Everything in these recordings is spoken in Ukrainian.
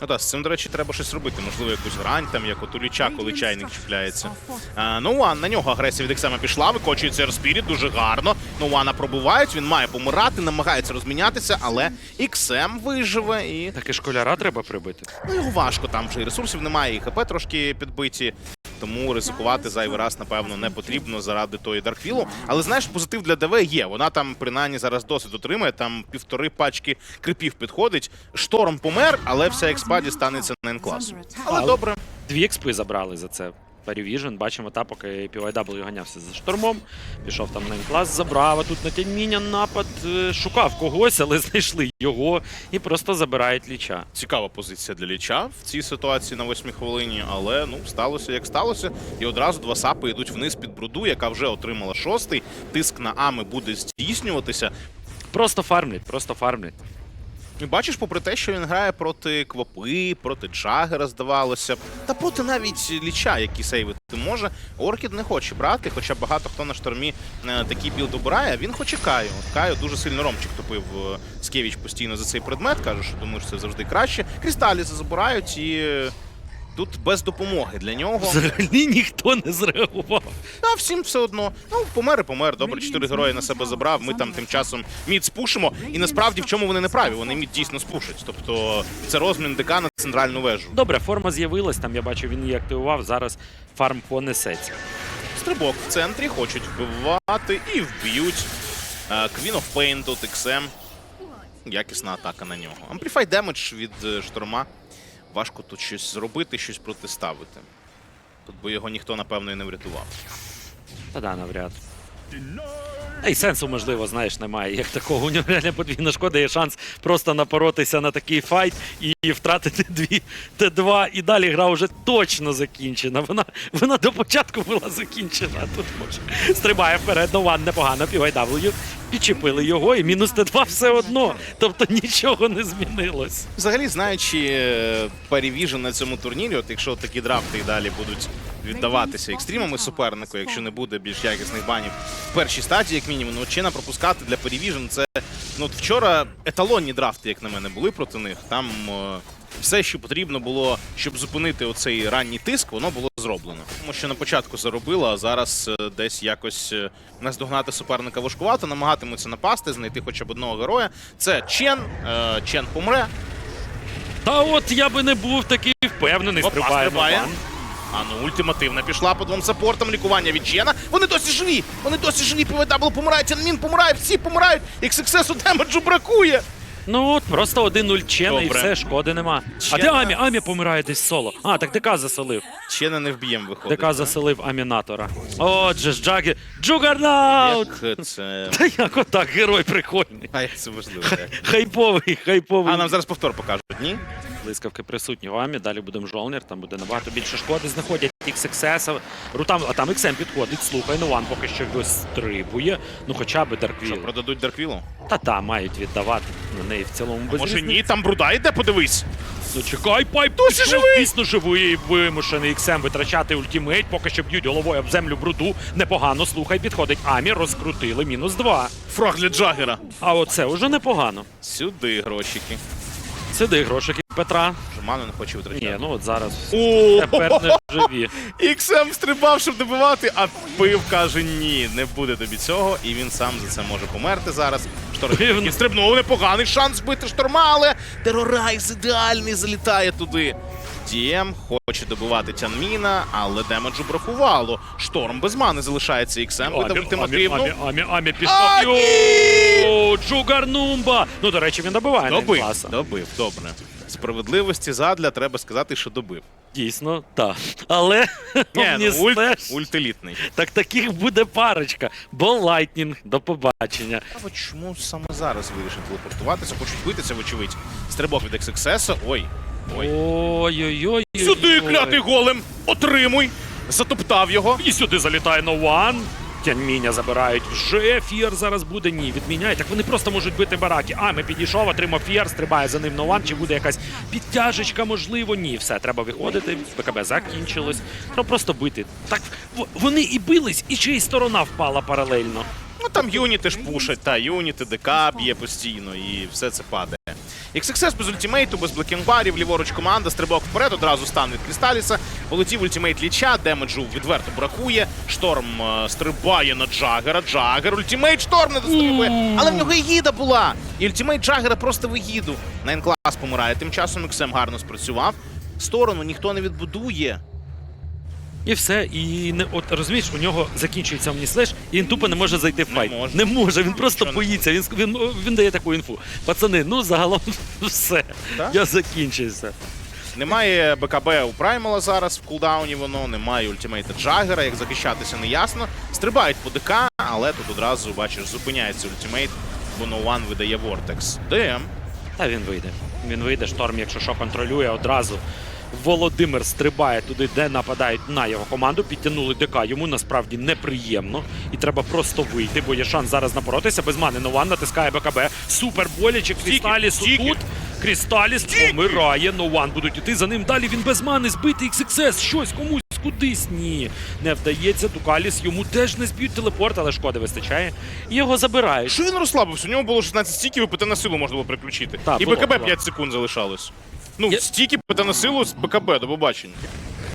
Ну так, з цим, до речі, треба щось робити. Можливо, якусь грань, там, як от у Ліча, коли чайник чіпляється. А, Ноуан, на нього агресія від Ексема пішла, викочується Ерспіріт дуже гарно. Ноуана пробувають, він має помирати, намагається розмінятися, але Іксем виживе і Так і школяра треба прибити. ну, його важко, там вже і ресурсів немає, і ХП трошки підбиті. Тому ризикувати зайвий раз, напевно, не потрібно заради тої Дарквілу. Але знаєш, позитив для ДВ є. Вона там принаймні зараз досить отримує. Там півтори пачки крипів підходить. Шторм помер, але вся експа дістанеться на. Але Але- добре. Дві експи забрали за це. Парівіжн, бачимо, та поки PYW ганявся за штормом. Пішов там на клас, забрав. А тут на тяньміння напад е, шукав когось, але знайшли його і просто забирають ліча. Цікава позиція для Ліча в цій ситуації на восьмій хвилині, але ну сталося як сталося. І одразу два сапи йдуть вниз під бруду, яка вже отримала шостий. Тиск на Ами буде здійснюватися. Просто фармлять, просто фармлять. Бачиш, попри те, що він грає проти Квапи, проти Джагера, здавалося та проти навіть Ліча, які сейвити може, Оркід не хоче брати, хоча багато хто на штормі е, такий білд обирає, він хоче Каю. Каю дуже сильно Ромчик топив е, Скевіч постійно за цей предмет, каже, що думаю, що це завжди краще. Крісталі забирають і. Тут без допомоги для нього. Взагалі ніхто не зреагував. Та всім все одно. Ну, помер і помер. Добре, чотири герої на себе забрав. Ми там тим часом мід спушимо. І насправді в чому вони не праві? Вони мід дійсно спушать. Тобто це розмін ДК на центральну вежу. Добре, форма з'явилась, там я бачу, він її активував. Зараз фарм понесеться. Стрибок в центрі, хочуть вбивати і вб'ють. Е, Queen of Pain тут XM. Якісна атака на нього. Amplify демедж від е, шторма. Важко тут щось зробити, щось протиставити. Тут би його ніхто, напевно, і не врятував. Та да, навряд. Та сенсу, можливо, знаєш, немає. Як такого у нього реально подвійна шкода, є шанс просто напоротися на такий файт і втратити дві Т2. І далі гра вже точно закінчена. Вона, вона до початку була закінчена. Тут може. Стрибає вперед, Нован непогано, PYW. Підчепили його, і мінус Т2 все одно. Тобто нічого не змінилось. Взагалі, знаючи Парівіжн на цьому турнірі, от якщо такі драфти і далі будуть віддаватися екстримами супернику, якщо не буде більш якісних банів в першій стадії, як мінімум, ну чина пропускати для Парівіжн це ну вчора еталонні драфти, як на мене, були проти них. Там все, що потрібно було, щоб зупинити оцей ранній тиск, воно було зроблено. Тому що на початку заробило, а зараз е, десь якось е, наздогнати суперника важкувато, намагатимуться напасти, знайти хоча б одного героя. Це Чен. Е, Чен помре. Та от я би не був такий впевнений, стрибає стрибає. А ну ультимативна пішла по двом саппортам лікування від Чена. Вони досі живі! Вони досі живі, PVW помирає, Тянмін помирає, всі помирають. XXS демеджу бракує. Ну от просто один нуль чена і Добре. все, шкоди нема. А Чена- де Амі? Амі помирає десь соло. А, так ДК заселив. Чена не вб'єм виходить. ДК заселив Амінатора. Отже ж, Джагі. Джугарнаут! Як це. Та як отак, герой прикольний. А як це важливо. як? Хайповий, хайповий. А нам зараз повтор покажуть, ні? Блискавки присутні в Амі, далі будемо Жолнір, там буде набагато більше шкоди. Знаходять XXS, Рутам, а там XM підходить, слухай, ну Ван поки що вистрибує. Ну хоча б Що, Дарквіл. продадуть Дарквілу? Та та мають віддавати на неї в цілому без Може різниці. ні, там бруда йде, подивись. Ну чекай, пайп Досі пішов, живий! Дійсно живий і вимушений XM витрачати ультимейт, поки що б'ють головою об землю бруду. Непогано, слухай, підходить Амі, розкрутили, мінус два. Фраг для Джагера. А оце уже непогано. Сюди грошики. Сиди, грошики Петра. Жеману не хоче витрачати. Ні, ну от зараз тепер не живі. XM стрибав, щоб добивати, а пив каже ні, не буде тобі цього, і він сам за це може померти зараз. Шторм стрибнув, непоганий шанс збити шторма, але терорайз ідеальний залітає туди. Дієм хоче добивати Тянміна, але демеджу бракувало. Шторм без мани залишається XM, видав ультимативну. Амі, Амі, Амі пішов. Джугарнумба! Ну, до речі, він добиває Добив, добив, добре. Справедливості задля треба сказати, що добив. Дійсно, так. Але Ні, ну, ульт, стеж. ультелітний. Так таких буде парочка. Бо Лайтнінг, до побачення. А от чому саме зараз вирішив телепортуватися? Хочуть битися, вочевидь. Стрибок від XXS. Ой. Ой. Ой-ой-ой. Сюди, клятий голем! Отримуй! Затоптав його. І сюди залітає Нован. Тяньміня забирають вже. Фієр зараз буде. Ні, відміняють. Так вони просто можуть бити бараки. А, ми підійшов, отримав Фієр, стрибає за ним Нован. Чи буде якась підтяжечка, можливо? Ні, все, треба виходити. БКБ закінчилось. Треба просто бити. Так вони і бились, і чиї сторона впала паралельно. Ну там юніти ж пушать, та юніти, ДК б'є постійно і все це падає. XXS без ультимейту, без блекінгбарів, ліворуч команда, стрибок вперед, одразу стан від Крісталіса. Полетів ультимейт ліча, демеджу відверто бракує. Шторм е, стрибає на Джагера. Джагер, ультимейт шторм не дострибує. Але в нього і гіда була. І ультимейт Джагера просто вигіду. Найнклас помирає. Тим часом XM гарно спрацював. Сторону ніхто не відбудує. І все, і не от розумієш, у нього закінчується Omnislash, і він тупо не може зайти в Не файт. може. Не може, він просто Нічого не боїться. Він, він, він дає таку інфу. Пацани, ну загалом все. Так? Я закінчився. Немає БКБ у Праймала зараз в кулдауні воно, немає ультимейта Джагера, як захищатися не ясно. Стрибають по ДК, але тут одразу, бачиш, зупиняється ультимейт, бо No видає Vortex. ДМ. Та він вийде. Він вийде, шторм, якщо що контролює одразу. Володимир стрибає туди, де нападають на його команду. Підтягнули ДК. Йому насправді неприємно. І треба просто вийти, бо є шанс зараз напоротися. Без мани Нован натискає БКБ. Супер боляче. Крісталіс тут. Крісталіс помирає. Нован будуть іти за ним. Далі він без мани збитий XXS. Щось комусь кудись. Ні. Не вдається. Дукаліс йому теж не зб'ють телепорт, але шкоди вистачає. І його забирають. Що він розслабився? У нього було 16 стіків, і ПТ на силу можна було приключити. Так, і було, БКБ було. 5 секунд залишалось. Ну, Я- стіки ПТ на силу з БКБ, до побачення.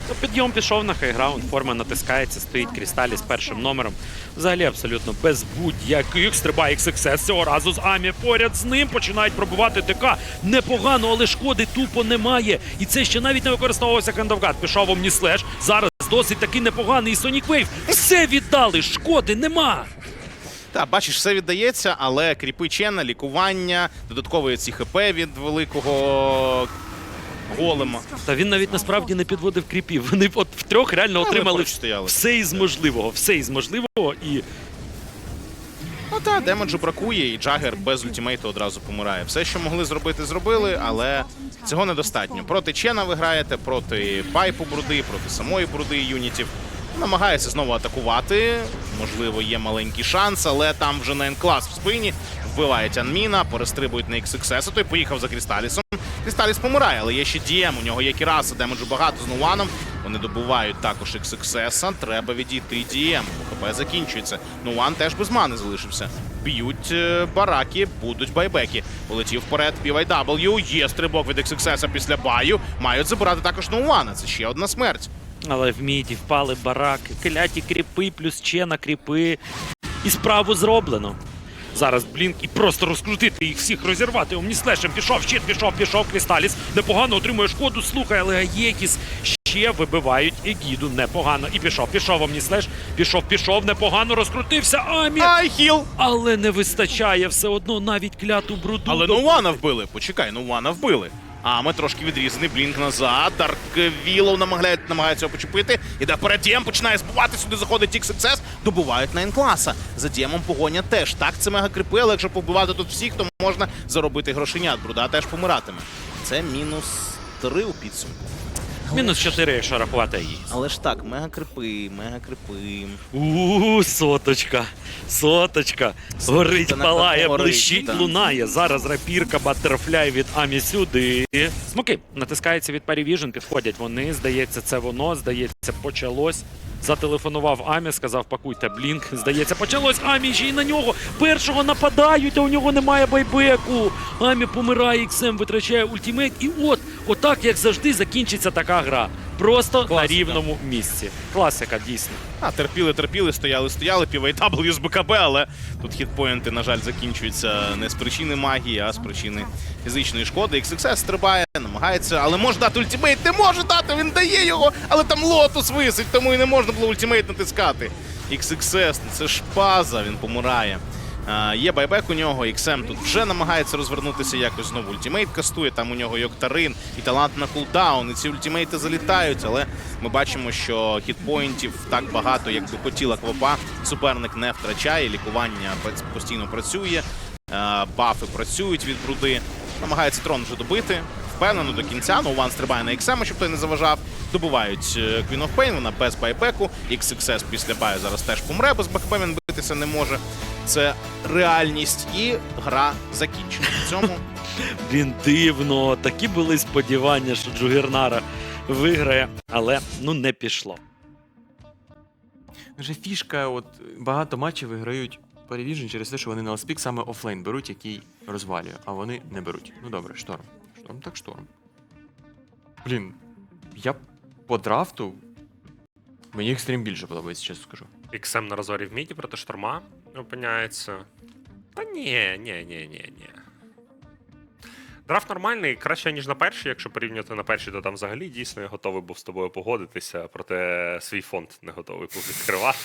Ну, Підйом пішов на хайграунд, форма натискається, стоїть Крісталі з першим номером. Взагалі абсолютно без будь-яких стрибає XXS цього разу з Амі поряд з ним починають пробувати ТК. Непогано, але шкоди тупо немає. І це ще навіть не використовувався хендовгад. Пішов Omnislash. Зараз досить таки непоганий Sonic Wave. Все віддали, шкоди нема. Так, бачиш, все віддається, але кріпи Чена, лікування, додаткові ці ХП від великого голема. Та він навіть насправді не підводив кріпів. Вони от втрьох реально отримали стояли. все із можливого. Все із можливого і Ну так, демеджу бракує, і Джагер без ультимейту одразу помирає. Все, що могли зробити, зробили, але цього недостатньо. Проти Чена ви граєте, проти пайпу бруди, проти самої бруди юнітів. Намагається знову атакувати. Можливо, є маленький шанс, але там вже на клас в спині. Вбивають Анміна, перестрибують на XXS, а той поїхав за Крісталісом. Крісталіс помирає, але є ще Дієм, у нього є Кіраса, демеджу багато з Нуаном. Вони добувають також XXS, треба відійти Дієм. ХП закінчується. Нуан теж без мани залишився. Б'ють е, бараки, будуть байбеки. Полетів вперед PYW, є стрибок від XXS після баю. Мають забирати також Нуана. Це ще одна смерть. Але в міді впали бараки, кляті кріпи, плюс чена кріпи. І справу зроблено. Зараз блінк і просто розкрутити їх всіх розірвати. Омніслешем пішов, щит пішов, пішов Крісталіс. Непогано отримує шкоду. Слухай, але Гаєкіс ще вибивають Егіду. Непогано. І пішов, пішов Омніслеш. Пішов, пішов, непогано розкрутився. Амі. Ай, хіл! Але не вистачає все одно навіть кляту бруду. Але ну вана вбили. Почекай, Нуана вбили. А ми трошки відрізаний, блінк назад. Дарк намагає, намагається його почепити. Іде перед Дієм, починає збивати, сюди заходить XXS, добувають на інкласа. За Діємом погоня теж. Так, це мега крипи, але якщо побивати тут всіх, то можна заробити грошенят. Бруда теж помиратиме. Це мінус три у підсумку. Мінус 4, якщо рахувати її. Але ж так, мега крипи, мега крипи. У соточка, соточка. Горить, палає, такому блищить, горить, лунає. Зараз рапірка, баттерфляй від Амі сюди. Смоки натискається від Парівіжн, підходять вони. Здається, це воно. Здається, почалось. Зателефонував Амі, сказав, пакуйте блінк. Здається, почалось Амі ще й на нього. Першого нападають, а у нього немає байбеку. Амі помирає, XM витрачає ультимейт. І от, отак, як завжди, закінчиться така гра. Просто на рівному місці. Класика, дійсно. А, терпіли, терпіли, стояли, стояли, PYW з БКБ, але тут хітпоінти, на жаль, закінчуються не з причини магії, а з причини фізичної шкоди. XXS стрибає, намагається, але може дати ультимейт, не може дати, він дає його, але там лотус висить, тому і не можна було ультимейт натискати. XXS, це ж паза, він помирає. Є байбек у нього, XM тут вже намагається розвернутися якось знову ультимейт кастує. Там у нього і Октарин, і талант на кулдаун, і ці ультимейти залітають, але ми бачимо, що хітпоінтів так багато, як би хотіла Квопа. Суперник не втрачає, лікування постійно працює, бафи працюють від бруди. Намагається трон вже добити. Впевнено до кінця. Ну, Ван стрибає на XM, щоб той не заважав. Добувають е, Queen of Pain, вона без байбеку. XXS після баю зараз теж помре, без він битися не може. Це реальність і гра закінчена. В цьому Блін, дивно. Такі були сподівання, що Джугернара виграє, але ну не пішло. Вже фішка, от багато матчів виграють Перевіжен через те, що вони на Ласпік саме офлейн беруть, який розвалює, а вони не беруть. Ну добре, шторм. Шторм так шторм. Блін, я по драфту. Мені екстрім більше подобається, чесно скажу. XM на розорі в міді проти шторма опиняється. Та ні, ні, ні, ні, ні. Драфт нормальний, краще, ніж на перший. Якщо порівнювати на перший, то там взагалі дійсно я готовий був з тобою погодитися, проте свій фонд не готовий був відкривати.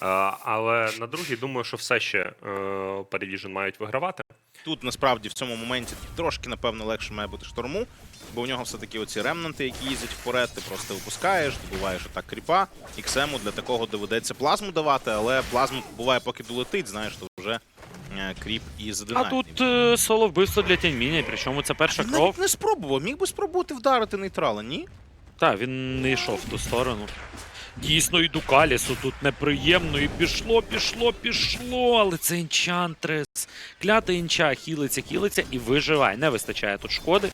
Але на другий думаю, що все ще е, мають вигравати. Тут насправді в цьому моменті трошки, напевно, легше має бути шторму, бо у нього все-таки оці ремнанти, які їздять вперед, ти просто випускаєш, добуваєш отак кріпа. Іксему для такого доведеться плазму давати, але плазму буває, поки долетить, знаєш, то вже е, кріп і А тут е, соло вбивство для Тяньміня, причому це перша Він кров. навіть не спробував, міг би спробувати вдарити нейтрала, ні? Так, він не йшов в ту сторону. Дійсно, і Дукалісу тут неприємно, і пішло, пішло, пішло, але це інчантрес. Клята інча, хілиться, хілиться і виживає. Не вистачає тут шкоди.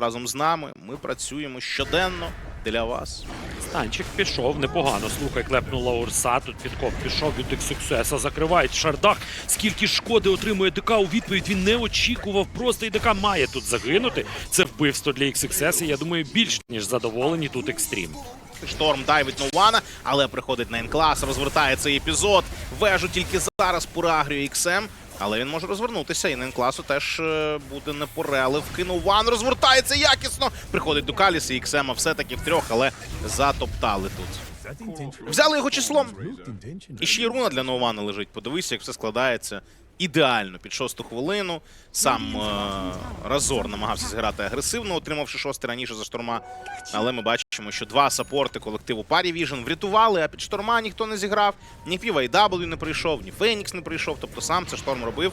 Разом з нами ми працюємо щоденно для вас. Станчик пішов непогано. Слухай, клепнула Урса. Тут підкоп пішов від XXS, закривають шардах. Скільки шкоди отримує ДК у відповідь. Він не очікував. Просто і ДК має тут загинути. Це вбивство для XXS, і я думаю, більш ніж задоволені тут екстрім. Шторм дайвить Нована, але приходить на N-клас, розвертає цей епізод. Вежу тільки зараз порагрює XM, але він може розвернутися, і на N-класу теж е, буде не порелив. Кинув ван, розвертається якісно. Приходить до Каліса, і XM все-таки в трьох, але затоптали тут. Взяли його числом. І ще й руна для Нована лежить. Подивися, як все складається. Ідеально під шосту хвилину. Сам е, Разор намагався зіграти агресивно, отримавши шостий раніше за шторма. Але ми бачимо, що два сапорти колективу Парі Віжн врятували, а під шторма ніхто не зіграв. Ні PYW не прийшов, ні Фенікс не прийшов. Тобто сам це шторм робив,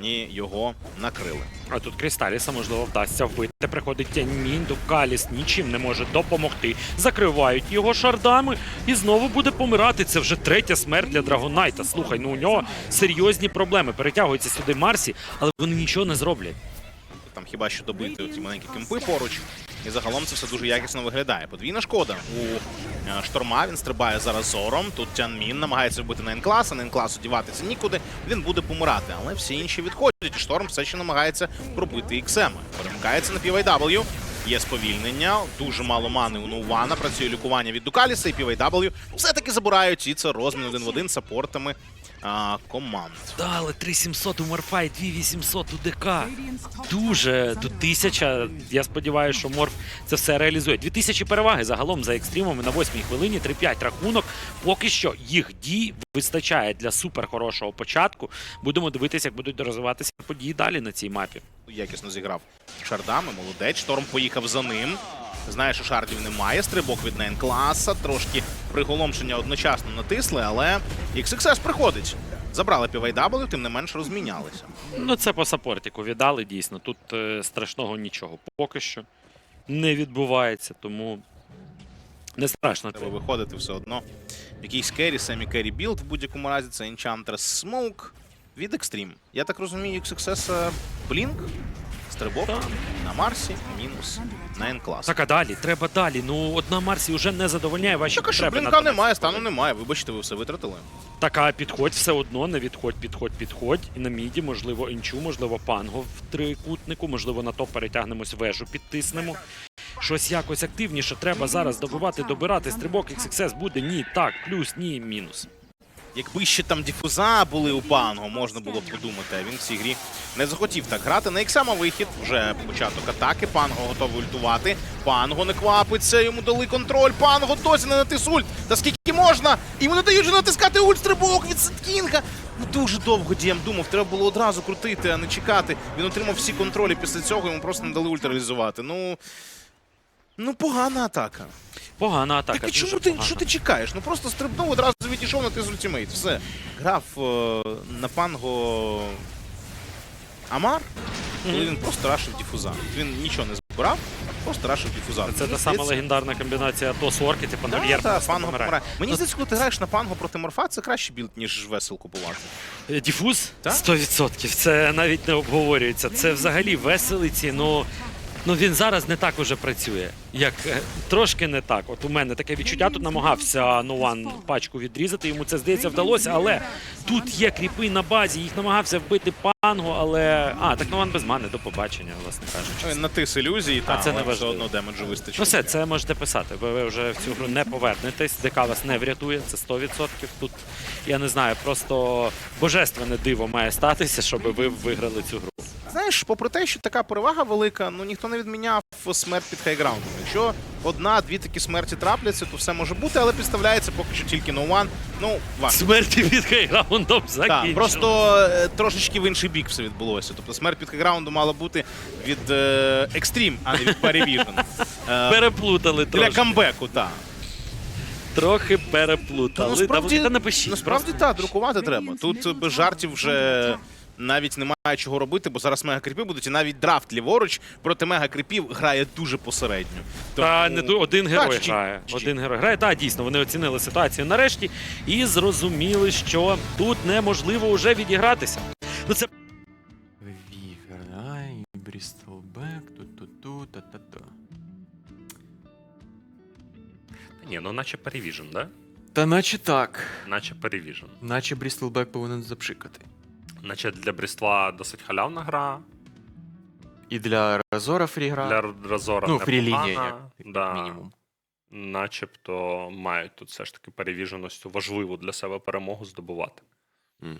ні його накрили. А тут Крісталіса, можливо, вдасться вбити. Приходить Тяньмінь, Дукаліс нічим не може допомогти. Закривають його шардами і знову буде помирати. Це вже третя смерть для Драгонайта. Слухай, ну у нього серйозні проблеми. Перетягується сюди Марсі, але вони нічого не зроблять. Там хіба що добити ці маленькі кемпи поруч. І загалом це все дуже якісно виглядає. Подвійна шкода у е, шторма. Він стрибає зараз зором. Тут Тянмін намагається вбити на N-клас, на N-класу діватися нікуди. Він буде помирати. Але всі інші відходять. Шторм все ще намагається пробити іксеми. Перемикається на PYW. Є сповільнення, дуже мало мани у Ноувана, працює лікування від Дукаліса і PYW все-таки забирають, і це розмін один в один саппортами а, команд. Да, але 3700 у Морфа і 2800 у ДК. Дуже тут тисяча. Я сподіваюся, що Морф це все реалізує. 2000 переваги загалом за екстримами на 8 хвилині, 3-5 рахунок. Поки що їх дій вистачає для супер хорошого початку. Будемо дивитися, як будуть розвиватися події далі на цій мапі. якісно зіграв шардами. Молодець. Шторм поїхав за ним. Знає, що шардів немає. Стрибок від Нейн класа. Трошки приголомшення одночасно натисли, але XXS приходить. Забрали PYW, тим не менш розмінялися. Ну це по саппортіку віддали дійсно. Тут е, страшного нічого поки що не відбувається, тому не страшно. Треба виходити все одно. Якийсь керрі, семі керрі білд в будь-якому разі. Це Enchantress Smoke від Extreme. Я так розумію, XXS Blink. Стрибок на Марсі, мінус на N-клас. Так, а далі, треба далі. Ну, одна Марсі вже не задовольняє ваші Так, а що потреби. блінка на немає, стану немає. Вибачте, ви все витратили. Така підходь все одно, не відходь, підходь, підходь. І на міді, можливо, інчу, можливо, панго в трикутнику, можливо, на топ перетягнемось вежу, підтиснемо. Щось якось активніше треба зараз добивати, добирати. Стрибок XXS буде ні, так, плюс, ні, мінус. Якби ще там дифуза були у Панго, можна було б подумати, а він в цій грі не захотів так грати. На Іксама вихід, вже початок атаки. Панго готовий ультувати. Панго не квапиться, йому дали контроль. Панго досі не натис ульт. Та скільки можна? Йому не дають же натискати ульт стрибок від Сеткінга. Ну дуже довго Дієм думав, треба було одразу крутити, а не чекати. Він отримав всі контролі після цього, йому просто не дали ульт реалізувати. Ну. Ну, погана атака. Погана атака. Так і чому ти, що ти чекаєш? Ну просто стрибнув, одразу відійшов на тиз ультимейт. Все. Грав е, на панго Амар, коли він просто рашив діфуза. Він нічого не збирав, просто рашив діфуза. Це та сама легендарна комбінація Тос Орки, типу Та, Нав'єр. та, панго помирає. помирає. Мені здається, коли ти граєш на панго проти морфа, це кращий білд, ніж весел купувати. Е, Діфуз Так? 100%. Це навіть не обговорюється. Це взагалі веселиці. Ну Ну він зараз не так уже працює. Як е, трошки не так. От у мене таке відчуття. Тут намагався Нован пачку відрізати. Йому це здається вдалося, але тут є кріпи на базі. Їх намагався вбити панго, але. А, так Нован без мани, до побачення, власне кажучи. Натис ілюзії, А та, це не важливо. одно демеджу вистачить. Ну все, це можете писати. Ви, ви вже в цю гру не повернетесь. ДК вас не врятує, це 100%. Тут я не знаю, просто божественне диво має статися, щоб ви виграли цю гру. Знаєш, попри те, що така перевага велика, ну ніхто не відміняв смерть під хайграундом. Якщо одна-дві такі смерті трапляться, то все може бути, але підставляється поки що тільки no one. Ну, важко. Смерті від хайраундом закінчили. Так, просто е, трошечки в інший бік все відбулося. Тобто смерть під хайграундом мала бути від е, екстрім, а не від Parry Е, переплутали Для трошки. камбеку, так. Трохи переплутали. Та, та напишіть. насправді так, друкувати треба. Тут е, без жартів вже навіть немає чого робити, бо зараз мегакріпи будуть, і навіть драфт ліворуч проти мегакріпів грає дуже посередньо. Та не один герой Так, чи- грає. чи- Один герой грає. Так, дійсно, вони оцінили ситуацію нарешті і зрозуміли, що тут неможливо вже відігратися. Ну це Віверай, Брістолбек, ту-ту-ту, та-та-та. Та ні, ну наче Перевіжен, да? Та наче так. Наче Перевіжен. Наче Брістолбек повинен запшикати. Наче для Бріства досить халявна гра, І для Разора фрігра, для Разора ну, непогана, да. мінімум. Начебто мають тут все ж таки перевіженості, важливу для себе перемогу здобувати. Мгм.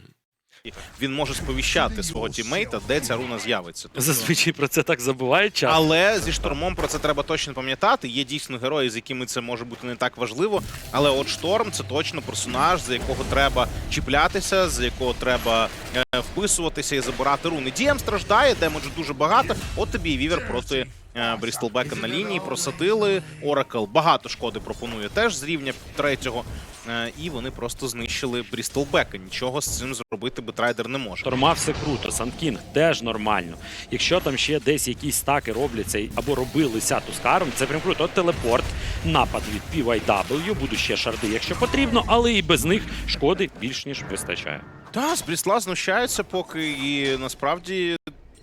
Він може сповіщати свого тіммейта, де ця руна з'явиться. Тобто- зазвичай про це так забувають часто. Але зі штормом про це треба точно пам'ятати. Є дійсно герої, з якими це може бути не так важливо. Але от шторм це точно персонаж, за якого треба чіплятися, за якого треба е, вписуватися і забирати руни. Дієм страждає, демеджу дуже багато. От тобі і вівер проти е, Брістелбека на лінії. Просадили. Оракл багато шкоди пропонує теж з рівня третього. Е, і вони просто знищили Брістелбека. Нічого з цим зробити Бетрайдер не може. Шторма все круто, Санкінг теж нормально. Якщо там ще десь якісь стаки робляться або робилися тускаром, це прям круто. От телепорт, напад від PYW, будуть ще шарди, якщо потрібно, але і без них шкоди більш ніж вистачає. Та, з Брісла знущаються поки, і насправді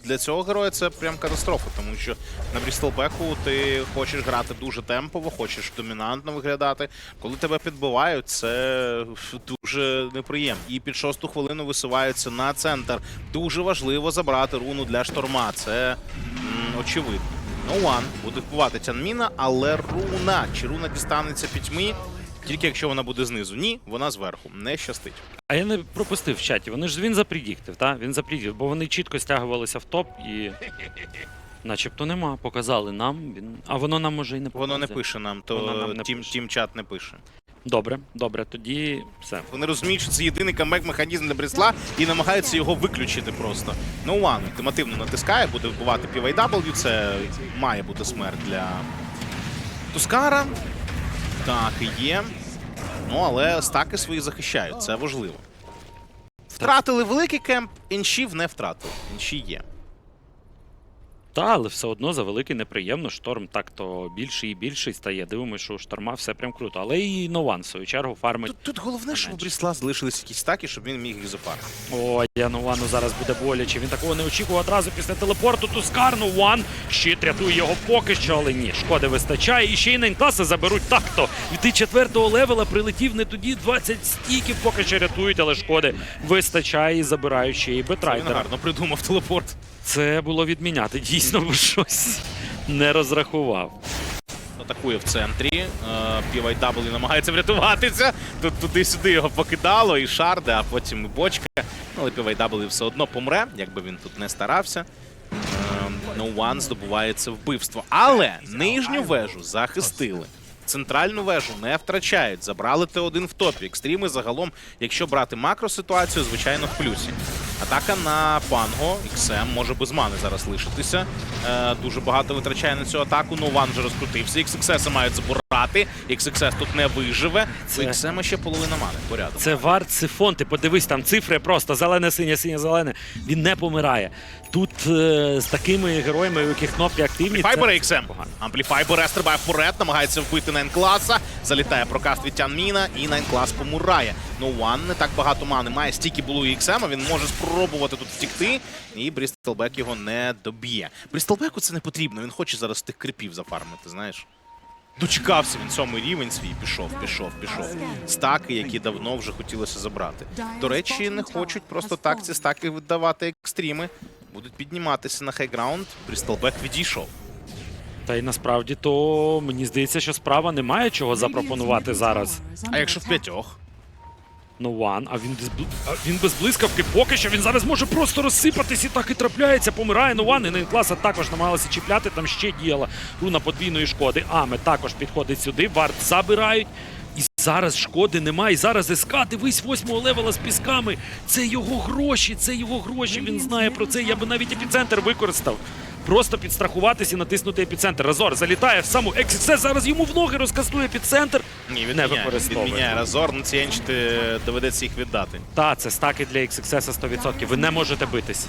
для цього героя це прям катастрофа, тому що на Брістелбеку ти хочеш грати дуже темпово, хочеш домінантно виглядати. Коли тебе підбивають, це дуже неприємно. І під шосту хвилину висуваються на центр. Дуже важливо забрати руну для шторма. Це м, очевидно. No one буде вбивати Тянміна, але руна. Чи руна дістанеться пітьмі? Тільки якщо вона буде знизу. Ні, вона зверху. Не щастить. А я не пропустив в чаті. Вони ж він запредіктив, та? Він запредіктив, бо вони чітко стягувалися в топ і. Начебто нема. Показали нам. Він... А воно нам може і не показує. Воно не пише нам, то Воно нам не тім, пише. тім чат не пише. Добре, добре, тоді все. Вони розуміють, що це єдиний камбек-механізм для Брісла і намагаються його виключити просто. No One ультимативно натискає, буде вбивати PYW, це має бути смерть для Тускара. Так, і є. Ну, але стаки свої захищають, це важливо. Втратили великий кемп, іншів не втратили. Інші є. Та, але все одно за великий неприємно. Шторм так-то більший і більший стає. Дивимося, що у шторма все прям круто. Але і Нован, в свою чергу, фармить. Тут, тут головне, що у Брісла залишились якісь стаки, щоб він міг їх запарити. О, я Новану зараз буде боляче. Він такого не очікував одразу після телепорту. Тускар Нован. Щит рятує його поки що, але ні. Шкоди вистачає. І ще й нейнкласи заберуть так-то. Від четвертого левела прилетів не тоді 20 стіків, поки що рятують, але шкоди вистачає і забирають ще і Він Бетрайдера. гарно придумав телепорт. Це було відміняти дійсно, бо щось не розрахував. Атакує в центрі. Е, PYW намагається врятуватися. Тут туди-сюди його покидало, і шарди, а потім і бочка. Але PYW все одно помре, якби він тут не старався. Е, No One здобувається вбивство. Але нижню вежу захистили. Центральну вежу не втрачають. Забрали Т1 в топі. Екстріми загалом, якщо брати макроситуацію, звичайно, в плюсі. Атака на Панго. XM може без мани зараз лишитися. Е, дуже багато витрачає на цю атаку. Нован вже розкрутився. XXS мають забирати. XXS тут не виживе. Це- У XM ще половина мани. Порядок. Це варт сифон. Ти подивись, там цифри просто зелене, синє, синє, зелене. Він не помирає. Тут е, з такими героями, у яких кнопки активні. це- Ампліфайбер XM. погано. Ампліфайбер стрибає вперед, намагається вбити на класа Залітає прокаст від Тянміна і Найнклас помурає. Ну One не так багато мани має, стільки було і XM, він може спробувати тут втікти, і Брістелбек його не доб'є. Брістелбеку це не потрібно, він хоче зараз тих крипів зафармити, знаєш. Дочекався він сьомий рівень свій, пішов, пішов, пішов. Стаки, які давно вже хотілося забрати. До речі, не хочуть просто так ці стаки видавати екстріми. Будуть підніматися на хайграунд. Брістелбек відійшов. Та й насправді то мені здається, що справа немає чого запропонувати зараз. А якщо в п'ятьох? Ну ван, а він без він без блискавки. Поки що він зараз може просто розсипатись і так і трапляється. Помирає ну ван. І Нейнкласа також намагалися чіпляти. Там ще діяла руна подвійної шкоди. Аме також підходить сюди. Варт забирають. І зараз шкоди немає. І зараз СК, дивись, восьмого левела з пісками. Це його гроші, це його гроші. Він знає про це. Я би навіть епіцентр використав. Просто підстрахуватись і натиснути епіцентр. Разор залітає в саму XXS, зараз йому в ноги розкастує епіцентр. Ні, не відміняє, використовує. Разор, ну ці енчити доведеться їх віддати. Та, це стаки для XXS 100%. Ви не можете битись.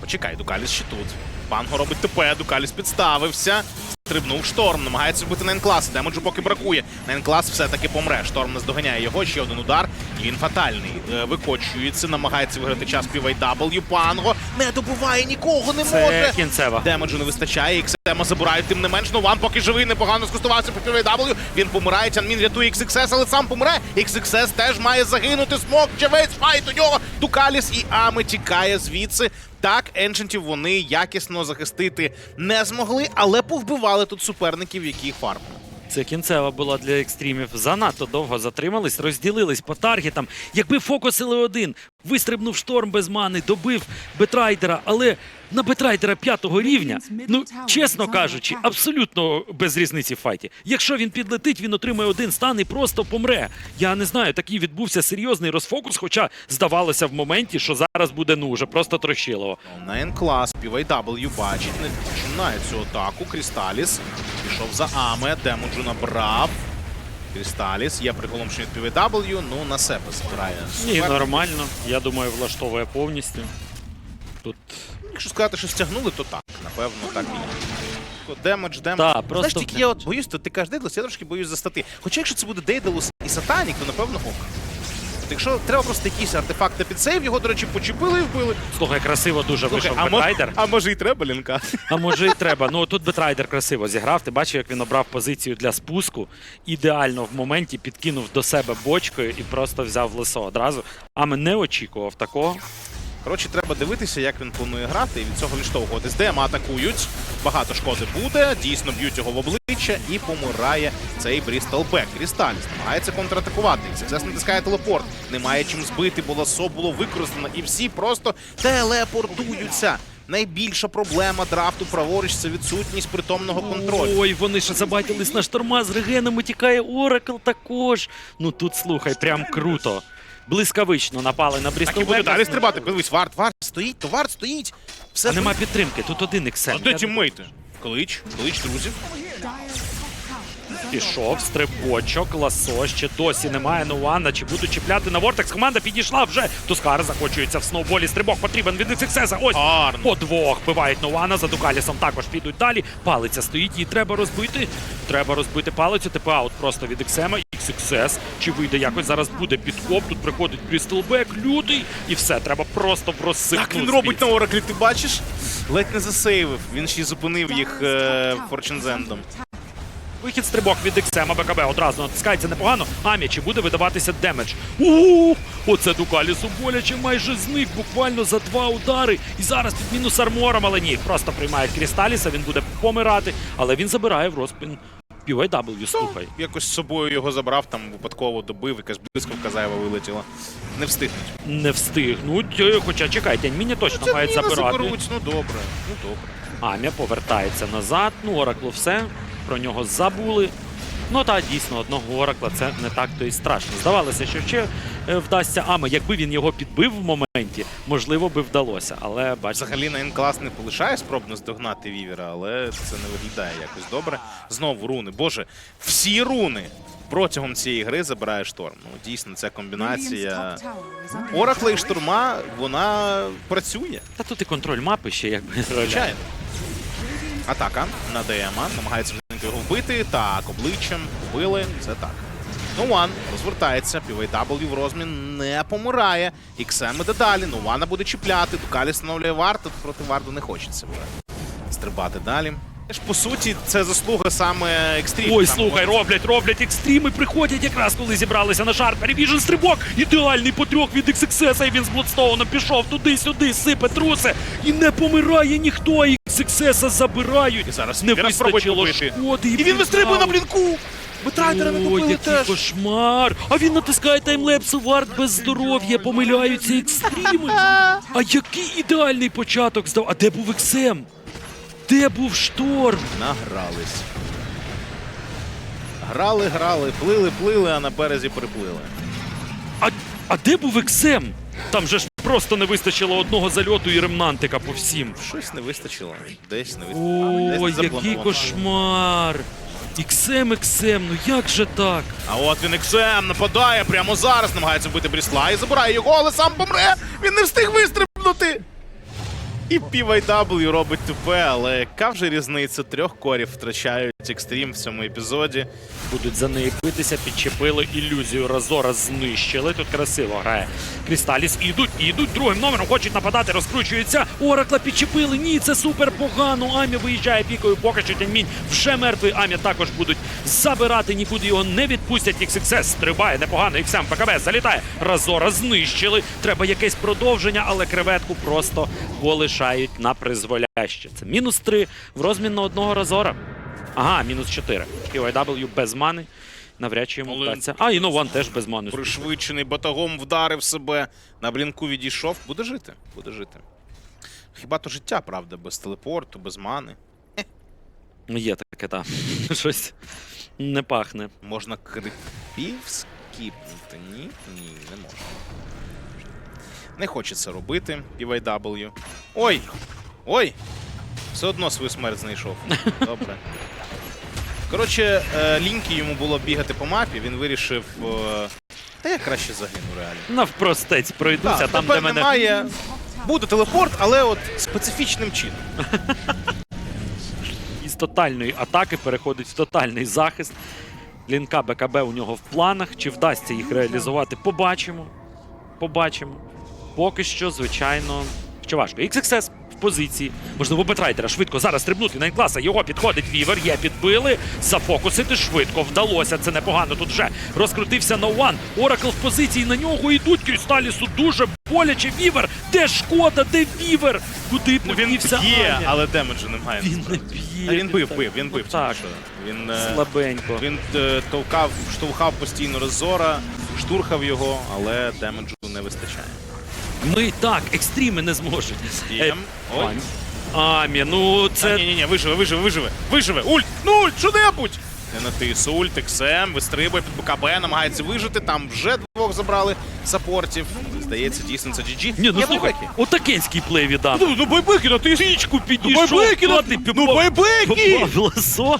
Почекай, Дукаліс ще тут. Банго робить ТП, Дукаліс підставився. Стрибнув шторм, намагається вбити Найнклас. Демеджу поки бракує. Найнклас все-таки помре. Шторм наздоганяє його. Ще один удар. І він фатальний. Е, Викочується, намагається виграти час PYW. Панго не добуває нікого, не Це може. кінцева. Демеджу не вистачає. Іксема забирають тим не менш. Ну Ван поки живий, непогано скористувався по PYW. Він помирає. Тянмін рятує XXS, але сам помре. XXS теж має загинути. Смок, чи весь файт у нього. Дукаліс і Ами тікає звідси. Так, еншентів вони якісно захистити не змогли, але повбивали тут суперників, які фармили. Це кінцева була для екстримів. Занадто довго затримались, розділились по таргетам. Якби фокусили один, вистрибнув шторм без мани, добив Бетрайдера, але на Бетрайдера п'ятого рівня, ну чесно кажучи, абсолютно без різниці в файті. Якщо він підлетить, він отримає один стан і просто помре. Я не знаю, такий відбувся серйозний розфокус, хоча здавалося в моменті, що зараз буде ну вже просто трощилово. Найн клас, PYW бачить, не починає цю атаку. Крісталіс пішов за Аме, демеджу набрав. Крісталіс є приголомшений від PYW, ну на себе збирає. Ні, нормально. Я думаю, влаштовує повністю. Якщо сказати, що стягнули, то так. Напевно, так і є. Демедж, демедж. Та, Знаєш, просто- тільки я от боюсь, то ти кажеш Дейдалус, я трошки боюсь за стати. Хоча якщо це буде Дейдалус і Сатанік, то напевно ок. От якщо треба просто якийсь артефакт на підсейв, його, до речі, почепили і вбили. слухай, красиво дуже Слухай, вийшов а, Бетрайдер. а може і треба лінка? А може і треба. Ну тут Бетрайдер красиво зіграв. Ти бачив, як він обрав позицію для спуску. Ідеально в моменті підкинув до себе бочкою і просто взяв лисо одразу. А ми не очікував такого. Коротше, треба дивитися, як він планує грати, і від цього відштовхуватись. ДМ атакують, багато шкоди буде, дійсно б'ють його в обличчя і помирає цей Брістол Бек. Крісталіс намагається контратакувати. Сексес натискає телепорт. Немає чим збити, бо ласо було використано, і всі просто телепортуються. Найбільша проблема драфту праворуч це відсутність притомного контролю. Ой, вони ще забайтились на шторма з регенами, тікає Оракл також. Ну тут слухай, прям круто. Блискавично напали на Так і буде далі стрибати. Подивись, варт, варт стоїть, то варт стоїть. Все А нема підтримки, тут один А де тіммейти? Клич, клич друзів. Пішов, стрибочок, ласо, ще досі немає Нуана. Чи будуть чіпляти на Вортекс? Команда підійшла вже. Тускар захочується в сноуболі. Стрибок потрібен від XXS. Ось Гарно. по двох бивають Нуана. За Дукалісом також підуть далі. Палиця стоїть, її треба розбити. Треба розбити палицю. ТП аут просто від XM. XXS. Чи вийде якось зараз буде підкоп? Тут приходить Брістелбек, лютий, і все. Треба просто просипнути. Так він робить на Ораклі, ти бачиш? Ледь не засейвив. Він ще й зупинив їх е, Форчензендом. Вихід стрибок від XM, БКБ одразу натискається непогано. Амі, чи буде видаватися демедж? Ууу! Оце Дукалісу боляче майже зник буквально за два удари. І зараз під мінус армором, але ні, просто приймає Крісталіса, він буде помирати, але він забирає в розпин PYW, слухай. Якось з собою його забрав, там випадково добив, якась блискавка зайва вилетіла. Не встигнуть. Не встигнуть, е, хоча чекайте, Міні точно мають Міна забирати. заберуть, ну добре, ну добре. Амя повертається назад. Ну, Ораклу все. Про нього забули. Ну та дійсно одного Оракла це не так то і страшно. Здавалося, що ще е, вдасться Аме. Якби він його підбив в моменті, можливо би вдалося. Але бачите, Взагалі на клас не полишає спроб наздогнати Вівера, але це не виглядає якось добре. Знову руни. Боже, всі руни протягом цієї гри забирає шторм. Ну дійсно, ця комбінація. Оракла і штурма, вона працює. та тут і контроль мапи ще якби Звичайно. Атака на ДМа. Намагається вже його вбити. Так, обличчям вбили. Це так. Нуан розвертається, PVW в розмін не помирає. Іксем іде далі. Нувана буде чіпляти. Дукалі встановлює варту. Проти варду не хочеться вже стрибати далі. Ж по суті, це заслуга саме екстрім. Ой, слухай, роблять, роблять екстріми, приходять якраз коли зібралися на шар. Перевіжен стрибок, ідеальний по трьох від XXS, і він з Бладстоуном пішов туди-сюди, сипе труси. І не помирає ніхто, і XXS забирають. І зараз не вистачило шкоди. І він вистрибує на блін. блінку! Битрайдера не Ой, купили який теж. кошмар! А він натискає таймлепс, вард без здоров'я, помиляються екстріми. А який ідеальний початок здав. А де був XM? Де був шторм? Награлись. Грали, грали, плили, плили, а на березі приплили. А, а де був XM? Там же ж просто не вистачило одного зальоту і ремнантика по всім. Щось не вистачило. Десь не вистачило. Ой, який кошмар! XM, XM, ну як же так? А от він XM нападає прямо зараз, намагається вбити Брісла і забирає його, але сам помре! Він не встиг вистрибнути! І PYW робить тупе, але яка вже різниця? Трьох корів втрачають екстрім в цьому епізоді. Будуть за неї битися, підчепили ілюзію Разора, знищили. Тут красиво грає. Крісталіс ідуть, ідуть другим номером, хочуть нападати, розкручуються. Оракла підчепили. Ні, це супер погано. Амі виїжджає пікою. Поки що Тяньмінь вже мертвий. Амі також будуть забирати. Нікуди його не відпустять. XXS стрибає непогано. XM ПКБ залітає. Разора знищили. Треба якесь продовження, але креветку просто полишають на призволяще. Це мінус 3 в розмін на одного Разора. Ага, мінус 4. PYW без мани. Навряд чи йому Але- вдасться. А, і Нован теж без мани. Пришвидшений батагом вдарив себе, на блінку відійшов. Буде жити, буде жити. Хіба то життя, правда, без телепорту, без мани. Ну, Є таке, так. Щось не пахне. Можна крипів скіпнути? Ні? Ні, не можна. Не хочеться робити PYW. Ой! Ой! Все одно свою смерть знайшов. Добре. Коротше, е, ліньки йому було бігати по мапі, він вирішив. е, Та я краще загину реально. Навпростець пройдуся, Так, там, де мене. немає. Буде телепорт, але от специфічним чином. із тотальної атаки переходить в тотальний захист. Лінка БКБ у нього в планах. Чи вдасться їх реалізувати? Побачимо. Побачимо. Поки що, звичайно, що важко. XXS в позиції. Можливо, Бетрайдера швидко зараз стрибнути на класа. Його підходить Вівер. Є підбили. Зафокусити швидко. Вдалося. Це непогано. Тут вже розкрутився One. Оракл в позиції на нього йдуть. Крісталісу дуже боляче. Вівер. Де шкода? Де Вівер? Куди Ну, він б'є, Аня? але демеджу немає. Він не б'є. Він бив, бив, він бив. Так, Він, е, слабенько. він е, товкав, штовхав постійно роззора, штурхав його, але демеджу не вистачає. Ми так, екстріми не зможуть. Є. Ой. Амі. Ну Це... Ні, ні, ні, виживе, виживе, виживе, виживе. Ульт! Ну ульт, що-небудь! Не натис, ульт, XM, вистрибує під БКБ, намагається вижити, там вже двох забрали саппортів. Здається, дійсно це GG. Ні, ну Є слухай, байбеки. отакенський плей віддав. Ну, ну байбеки, ну ти Річку підійшов. байбеки, ну, хватить, ну байбеки! попав ласо,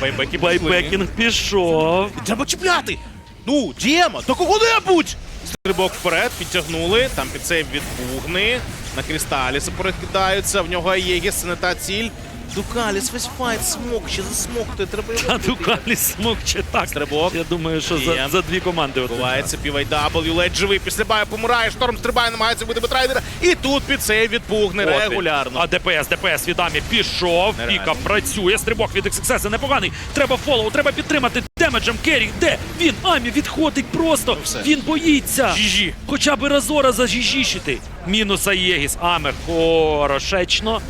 Байбеки, байбекінг пішов. Треба чіпляти! Ну, Дієма, то кого-небудь! Стрибок вперед, підтягнули, там під цей відпугни. На Крісталіса перекидаються, в нього Аєгіс, це не та ціль. Дукаліс, весь файт смокче, засмоктує, треба його. А Дукалі смокче так. Стрибок. Я думаю, що за, за дві команди. Відбувається PYW, ледь живий, після баю помирає, шторм стрибає, намагається вбити Бетрайдера. І тут під цей відпугне регулярно. А ДПС, ДПС від Амі пішов. Піка працює. Стрибок від XXS непоганий. Треба фоллоу, треба підтримати демеджем Керрі. Де він? Амі відходить просто. Ну. Він боїться. GG. Хоча б Разора зажіжішити. Мінус Аєгіс. Амер хорошечно.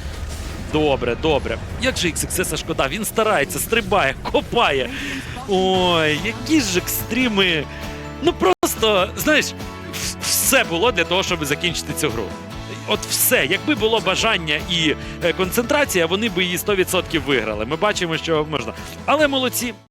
Добре, добре. Як же XXS шкода? Він старається, стрибає, копає. Ой, які ж екстріми. Ну просто, знаєш, все було для того, щоб закінчити цю гру. От все, якби було бажання і е, концентрація, вони би її 100% виграли. Ми бачимо, що можна. Але молодці,